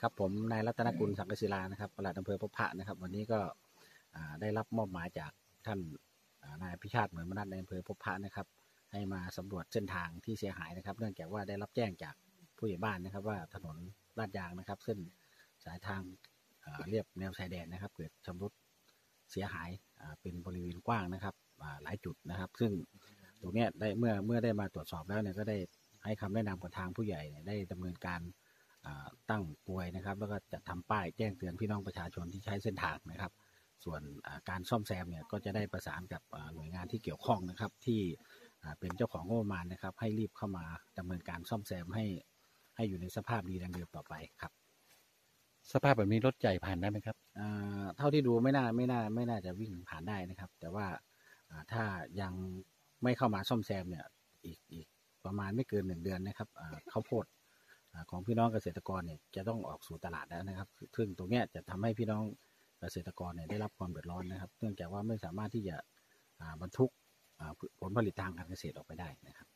ครับผมนายรัตนกุลสังกศิลานะครับปลัดอำเภอพบพระนะครับ วันนี้ก็ได้รับมอบหมายจากท่านนายพิชาติเหมือนมนัสในอำเภอพบพระนะครับ ให้มาสำรวจเส้นทางที่เสียหายนะครับ เนื่องจากว่าได้รับแจ้งจากผู้ใหญ่บ้านนะครับ ว่าถนนลาดยางนะครับเส้นสายทางเรียบแนวชายแดนนะครับ เกิดชำรุดเสียหายเป็นบริเวณกว้างนะครับหลายจุดนะครับ ซึ่งตรงนี้ได้เมื่อเมื่อได้มาตรวจสอบแล้วเนี่ยก็ได้ให้คำแนะนำกับทางผู้ใหญ่ได้ดำเนินการ ตั้งกลวยนะครับ แล้วก็จะทำป้ายแจ้งเตือนพี่น้องประชาชนที่ใช้เส้นทางนะครับ ส่วนอ่าการซ่อมแซมเนี่ยก็จะได้ประสานกับอ่าหน่วยงานที่เกี่ยวข้องนะครับ ที่อ่าเป็นเจ้าของงบประมาณนะครับ ให้รีบเข้ามาดำเนินการซ่อมแซมให้ให้อยู่ในสภาพดีดังเดิมต่อไปครับสภาพแบบนี้รถใหญ่ผ่านได้ไหมครับอ่าเท่าที่ดูไม่น่าไม่น่าไม่น่าจะวิ่งผ่านได้นะครับ แต่ว่าอ่าถ้ายังไม่เข้ามาซ่อมแซมเนี่ยอีกอีกประมาณไม่เกินหนึ่งเดือนนะครับอ่าข้าวโพดอ่า ของพี่น้องเกษตรกรเนี่ยจะต้องออกสู่ตลาดแล้วนะครับ ซึ่งตรงนี้จะทำให้พี่น้องเกษตรกรเนี่ยได้รับความเดือดร้อนนะครับ เนื่องจากว่าไม่สามารถที่จะบรรทุกผลผลิตทางการเกษตรออกไปได้นะครับ